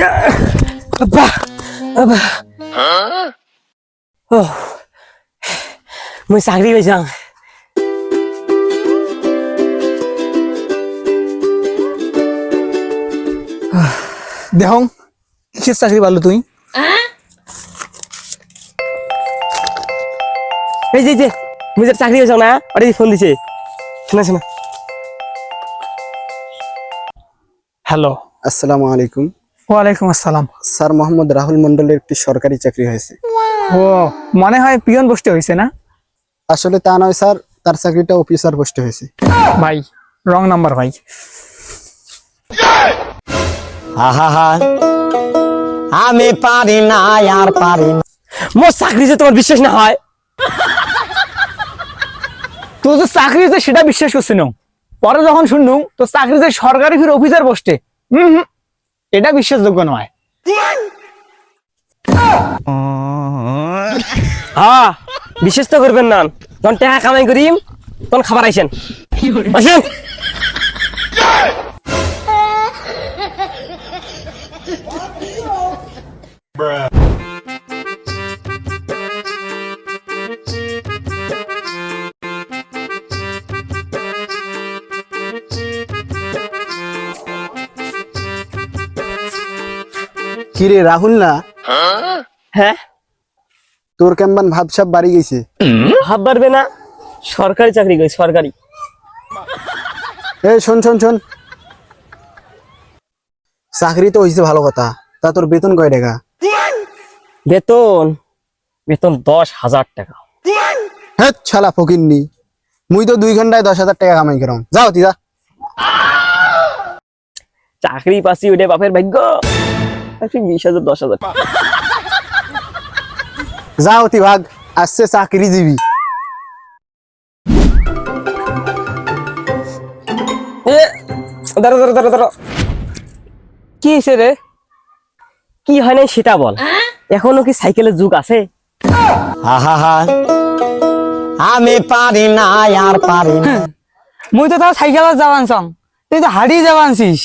উফ ইয়া আব্বা আব্বা ও মই চাকরি পাইছাম দেহং কিসের চাকরি পালো তুই এই যে এই যে মুই যে চাকরি পাইছাম না ওটা ফোন দিছে শোনা শোনা হ্যালো আসসালামু আলাইকুম ওয়ালাইকুম আসসালাম। স্যার মোহাম্মদ রাহুল মন্ডলের একটি সরকারি চাকরি হয়েছে। ও মনে হয় পিয়ন বসতে হয়েছে না? আসলে তা নয় স্যার তার চাকরিটা অফিসার পোস্টে হয়েছে। ভাই রং নাম্বার ভাই। আহা আমি পারি না আর পারি না। মোর চাকরি যে তোমার বিশ্বাস না হয়। তোর যে চাকরি যে সেটা বিশ্বাস করছি না। পরে যখন শুনলুম তো চাকরি যে সরকারি ফির অফিসার পোস্টে হুম হুম। এটা বিশ্বাসযোগ্য নয়। হ্যাঁ বিশ্বাস তো করবেন না। যখন টাকা কামাই করিম, তখন খাবার আইসেন। আসেন। কিরে রাহুল না? হ্যাঁ? তোর কেমন ভাবসাব বাড়ি গেছে? ভাব বাড়বে না সরকারি চাকরি করি সরকারি। এই শোন শোন শোন। চাকরি তো হয়েছে ভালো কথা তা তোর বেতন কয় টাকা? বেতন বেতন দশ হাজার টাকা। হ্যাঁ ছালা ফকিরনি মুই তো দুই ঘন্টায় দশ হাজার টাকা কামাই করম। যাও তিদা চাকরি পাচ্ছি ওইটা বাপের ভাগ্য। বিশ হাজার দশ হাজার। যাও তি ভাগ আসছে চাকরি দিবি দাঁড়া দাঁড়া দাঁড়া দাঁড়া। কি হয়েছে রে? কি হয় নাই সেটা বল। এখনও কি সাইকেলের যুগ আছে? আহা আমি পারি না আর পারি না। মুই তো তাও সাইকেলত যাবান সং তুই তো হারিয়ে যাবানছিস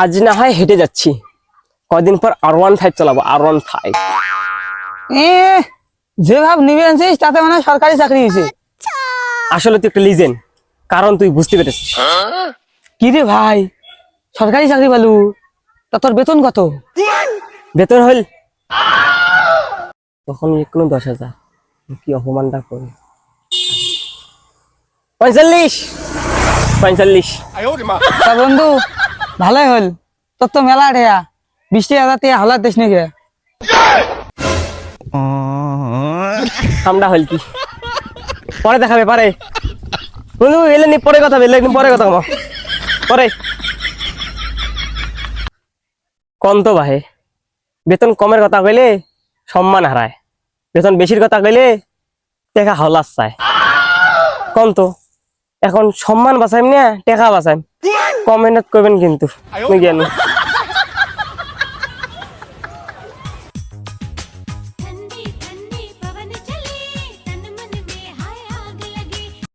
আজ না হয় হেঁটে যাচ্ছি। কদিন পর আর ওয়ান ফাইভ চালাবো আর ওয়ান ফাইভ এ যে ভাব নিবে আনছিস তাতে মানে সরকারি চাকরি হয়েছে। আসলে তুই একটা লিজেন্ড কারণ তুই বুঝতে পেরেছিস। কি রে ভাই সরকারি চাকরি পালু তা তোর বেতন কত? বেতন হইল তখন কোনো দশ হাজার কি অপমানটা করি? পঁয়তাল্লিশ পঁয়তাল্লিশ। বন্ধু ভালোই হল তোর তো মেলা ঢেয়া বৃষ্টি টিয়া হলার দেশ নাকি? আমরা হইল কি? পরে দেখাবে, পারে। বন্ধু, এলে নি, পরে কথা বললে পরে কথা কমা পরে। কম তো ভাই বেতন কমের কথা কইলে সম্মান হারায়। বেতন বেশির কথা কইলে টেকা হলাস চায়। কম তো এখন সম্মান বাঁচাইম না, টেকা বাঁচাইম। কম মেহনত করবেন কিন্তু জ্ঞানী।